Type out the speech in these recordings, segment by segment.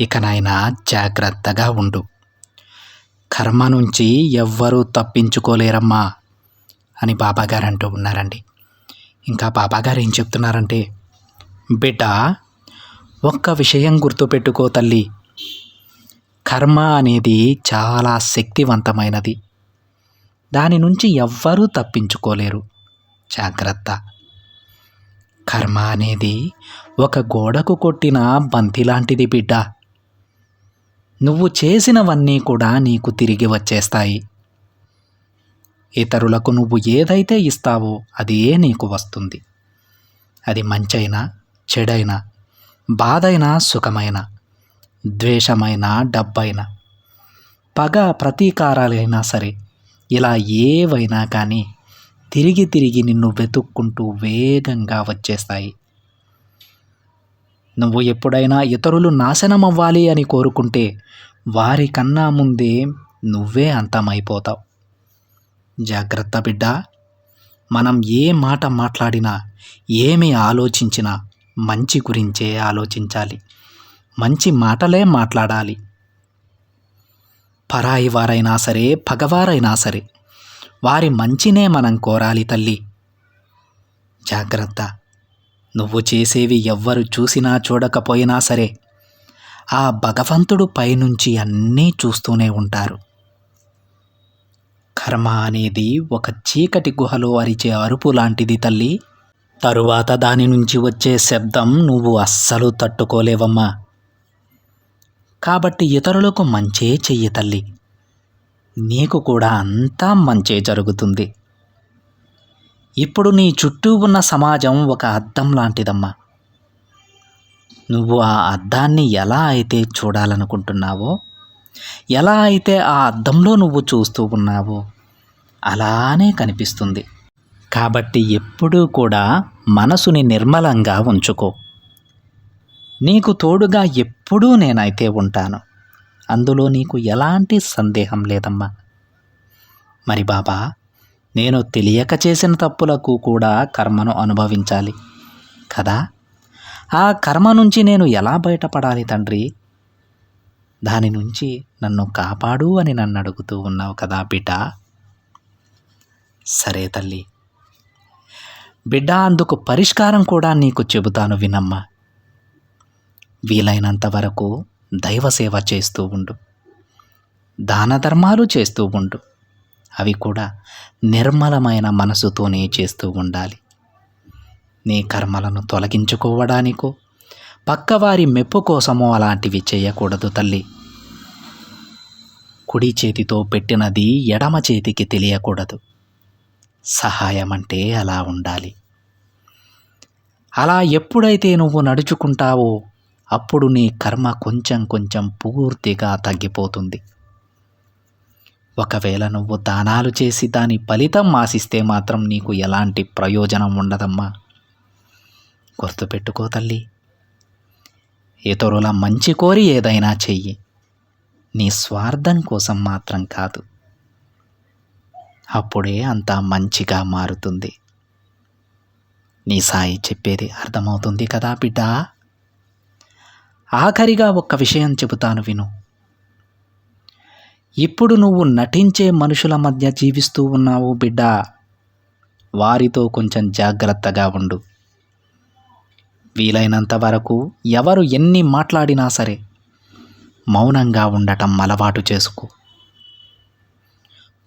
ఇక నాయన జాగ్రత్తగా ఉండు. కర్మ నుంచి ఎవ్వరూ తప్పించుకోలేరమ్మా అని బాబాగారు అంటూ ఉన్నారండి. ఇంకా బాబాగారు ఏం చెప్తున్నారంటే బిడ్డ ఒక్క విషయం గుర్తుపెట్టుకో తల్లి. కర్మ అనేది చాలా శక్తివంతమైనది. దాని నుంచి ఎవ్వరూ తప్పించుకోలేరు. జాగ్రత్త. కర్మ అనేది ఒక గోడకు కొట్టిన బంతి లాంటిది బిడ్డ. నువ్వు చేసినవన్నీ కూడా నీకు తిరిగి వచ్చేస్తాయి. ఇతరులకు నువ్వు ఏదైతే ఇస్తావో అదే నీకు వస్తుంది. అది మంచైనా చెడైనా బాధైనా సుఖమైన ద్వేషమైన డబ్బైనా పగ ప్రతీకారాలైనా సరే ఇలా ఏవైనా కానీ తిరిగి తిరిగి నిన్ను వెతుక్కుంటూ వేగంగా వచ్చేస్తాయి. నువ్వు ఎప్పుడైనా ఇతరులు నాశనం అవ్వాలి అని కోరుకుంటే వారికన్నా ముందే నువ్వే అంతమైపోతావు. జాగ్రత్త బిడ్డ! మనం ఏ మాట మాట్లాడినా ఏమి ఆలోచించినా మంచి గురించే ఆలోచించాలి. మంచి మాటలే మాట్లాడాలి. పరాయి వారైనా సరే పగవారైనా సరే వారి మంచినే మనం కోరాలి తల్లి. జాగ్రత్త! నువ్వు చేసేవి ఎవ్వరు చూసినా చూడకపోయినా సరే ఆ భగవంతుడు పైనుంచి అన్నీ చూస్తూనే ఉంటారు. కర్మ అనేది ఒక చీకటి గుహలో అరిచే అరుపు లాంటిది తల్లి. తరువాత దాని నుంచి వచ్చే శబ్దం నువ్వు అస్సలు తట్టుకోలేవమ్మా. కాబట్టి ఇతరులకు మంచే చెయ్యి తల్లి. నీకు కూడా అంతా మంచే జరుగుతుంది. ఇప్పుడు నీ చుట్టూ ఉన్న సమాజం ఒక అద్దం లాంటిదమ్మా. నువ్వు ఆ అద్దాన్ని ఎలా అయితే చూడాలనుకుంటున్నావో ఎలా అయితే ఆ అద్దంలో నువ్వు చూస్తూ ఉన్నావో అలానే కనిపిస్తుంది. కాబట్టి ఎప్పుడూ కూడా మనసుని నిర్మలంగా ఉంచుకో. నీకు తోడుగా ఎప్పుడూ నేనైతే ఉంటాను అందులో నీకు ఎలాంటి సందేహం లేదమ్మా. మరి బాబా నేను తెలియక చేసిన తప్పులకు కూడా కర్మను అనుభవించాలి. కదా? ఆ కర్మ నుంచి నేను ఎలా బయటపడాలి తండ్రి? దాని నుంచి నన్ను కాపాడు అని నన్ను అడుగుతూ ఉన్నావు కదా బిడ్డ. సరే తల్లి. బిడ్డ అందుకు పరిష్కారం కూడా నీకు చెబుతాను వినమ్మా. వీలైనంత వరకు దైవ సేవ చేస్తూ ఉండు. దాన ధర్మాలు చేస్తూ ఉండు. అవి కూడా నిర్మలమైన మనసుతోనే చేస్తూ ఉండాలి. నీ కర్మలను తొలగించుకోవడానికో పక్కవారి మెప్పు కోసమో అలాంటివి చేయకూడదు తల్లి. కుడి చేతితో పెట్టినది ఎడమ చేతికి తెలియకూడదు. సహాయం అంటే అలా ఉండాలి. అలా ఎప్పుడైతే నువ్వు నడుచుకుంటావో అప్పుడు నీ కర్మ కొంచెం కొంచెం పూర్తిగా తగ్గిపోతుంది. ఒకవేళ నువ్వు దానాలు చేసి దాని ఫలితం ఆశిస్తే మాత్రం నీకు ఎలాంటి ప్రయోజనం ఉండదమ్మా. గుర్తుపెట్టుకో తల్లి. ఇతరుల మంచి కోరి ఏదైనా చెయ్యి. నీ స్వార్థం కోసం మాత్రం కాదు. అప్పుడే అంతా మంచిగా మారుతుంది. నీ సాయి చెప్పేది అర్థమవుతుంది కదా బిడ్డ. ఆఖరిగా ఒక్క విషయం చెబుతాను విను. ఇప్పుడు నువ్వు నటించే మనుషుల మధ్య జీవిస్తూ ఉన్నావు బిడ్డ? వారితో కొంచెం జాగ్రత్తగా ఉండు. వీలైనంత వరకు ఎవరు ఎన్ని మాట్లాడినా సరే మౌనంగా ఉండటం అలవాటు చేసుకో.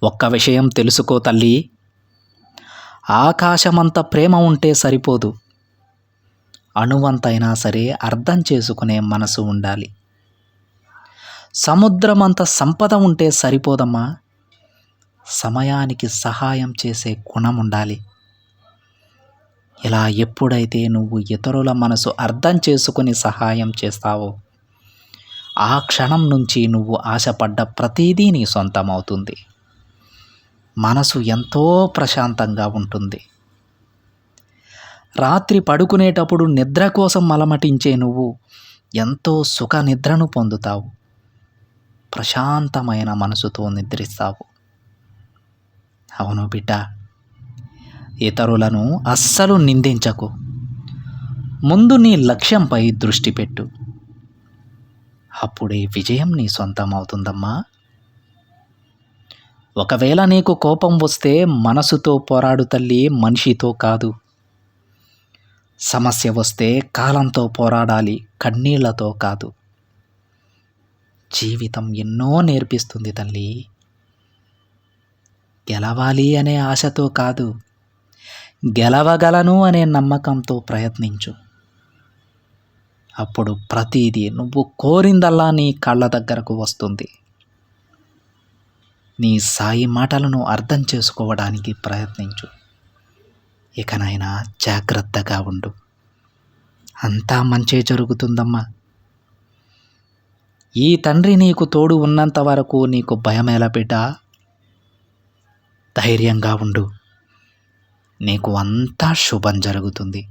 ఒక్క విషయం తెలుసుకో తల్లి. ఆకాశమంత ప్రేమ ఉంటే సరిపోదు. అణువంతైనా సరే అర్థం చేసుకునే మనసు ఉండాలి. సముద్రమంత సంపద ఉంటే సరిపోదమ్మా. సమయానికి సహాయం చేసే గుణం ఉండాలి. ఇలా ఎప్పుడైతే నువ్వు ఇతరుల మనసు అర్థం చేసుకుని సహాయం చేస్తావో ఆ క్షణం నుంచి నువ్వు ఆశపడ్డ ప్రతిదీ నీ సొంతం అవుతుంది మనసు ఎంతో ప్రశాంతంగా ఉంటుంది. రాత్రి పడుకునేటప్పుడు నిద్ర కోసం మలమటించే నువ్వు ఎంతో సుఖ నిద్రను పొందుతావు. ప్రశాంతమైన మనసుతో నిద్రిస్తావు. అవును బిడ్డ ఇతరులను అస్సలు నిందించకు. ముందు నీ లక్ష్యంపై దృష్టి పెట్టు. అప్పుడే విజయం నీ సొంతం అవుతుందమ్మా ఒకవేళ నీకు కోపం వస్తే మనసుతో పోరాడు తల్లి మనిషితో కాదు. సమస్య వస్తే కాలంతో పోరాడాలి కన్నీళ్ళతో కాదు. జీవితం ఎన్నో నేర్పిస్తుంది తల్లి. గెలవాలి అనే ఆశతో కాదు గెలవగలను అనే నమ్మకంతో ప్రయత్నించు. అప్పుడు ప్రతిదీ నువ్వు కోరిందల్లా నీ కళ్ళ దగ్గరకు వస్తుంది. నీ సాయి మాటలను అర్థం చేసుకోవడానికి ప్రయత్నించు. ఇకనైనా జాగ్రత్తగా ఉండు. అంతా మంచే జరుగుతుందమ్మా. ఈ తండ్రి నీకు తోడు ఉన్నంత వరకు నీకు భయమేలా బిడ్డ? ధైర్యంగా ఉండు. నీకు అంతా శుభం జరుగుతుంది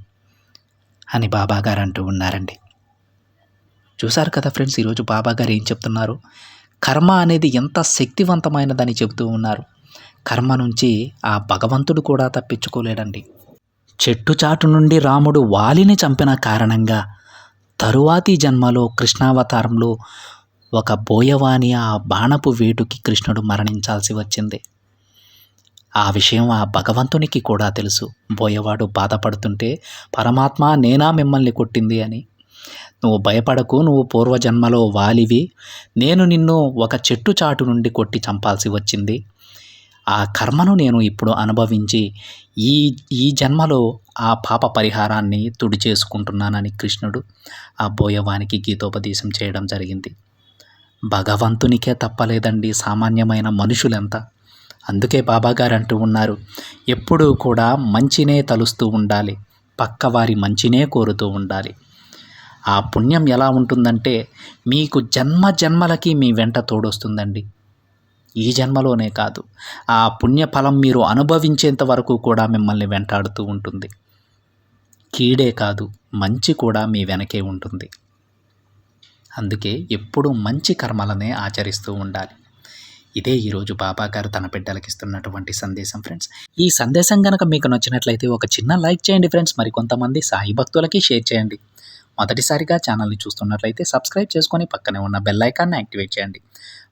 అని బాబాగారు అంటూ ఉన్నారండి. చూసారు కదా ఫ్రెండ్స్ ఈరోజు బాబాగారు ఏం చెప్తున్నారు? కర్మ అనేది ఎంత శక్తివంతమైనదని చెబుతూ ఉన్నారు. కర్మ నుంచి ఆ భగవంతుడు కూడా తప్పించుకోలేడండి. చెట్టు చాటు నుండి రాముడు వాలిని చంపిన కారణంగా తరువాతి జన్మలో కృష్ణావతారంలో ఒక బోయవాని ఆ బాణపు వేటుకి కృష్ణుడు మరణించాల్సి వచ్చింది. ఆ విషయం ఆ భగవంతునికి కూడా తెలుసు. బోయవాడు బాధపడుతుంటే పరమాత్మ నేనా మిమ్మల్ని కొట్టింది? అని. నువ్వు భయపడకు నువ్వు పూర్వజన్మలో వాలివి. నేను నిన్ను ఒక చెట్టు చాటు నుండి కొట్టి చంపాల్సి వచ్చింది. ఆ కర్మను నేను ఇప్పుడు అనుభవించి ఈ ఈ జన్మలో ఆ పాప పరిహారాన్ని తుడి చేసుకుంటున్నానని కృష్ణుడు ఆ బోయవానికి గీతోపదేశం చేయడం జరిగింది. భగవంతునికే తప్పలేదండి సామాన్యమైన మనుషులెంత. అందుకే బాబాగారు అంటూ ఉన్నారు ఎప్పుడూ కూడా మంచినే తలుస్తూ ఉండాలి పక్కవారి మంచినే కోరుతూ ఉండాలి. ఆ పుణ్యం ఎలా ఉంటుందంటే మీకు జన్మ జన్మలకి మీ వెంట తోడొస్తుందండి. ఈ జన్మలోనే కాదు. ఆ పుణ్యఫలం మీరు అనుభవించేంత వరకు కూడా మిమ్మల్ని వెంటాడుతూ ఉంటుంది. కీడే కాదు మంచి కూడా మీ వెనకే ఉంటుంది. అందుకే ఎప్పుడూ మంచి కర్మలనే ఆచరిస్తూ ఉండాలి. ఇదే ఈరోజు బాబా గారు తన బిడ్డలకి ఇస్తున్నటువంటి సందేశం ఫ్రెండ్స్. ఈ సందేశం కనుక మీకు నచ్చినట్లయితే ఒక చిన్న లైక్ చేయండి ఫ్రెండ్స్. మరి కొంతమంది సాయి భక్తులకి షేర్ చేయండి. మొదటిసారిగా ఛానల్ని చూస్తున్నట్లయితే సబ్స్క్రైబ్ చేసుకొని పక్కనే ఉన్న బెల్ ఐకాన్ని యాక్టివేట్ చేయండి.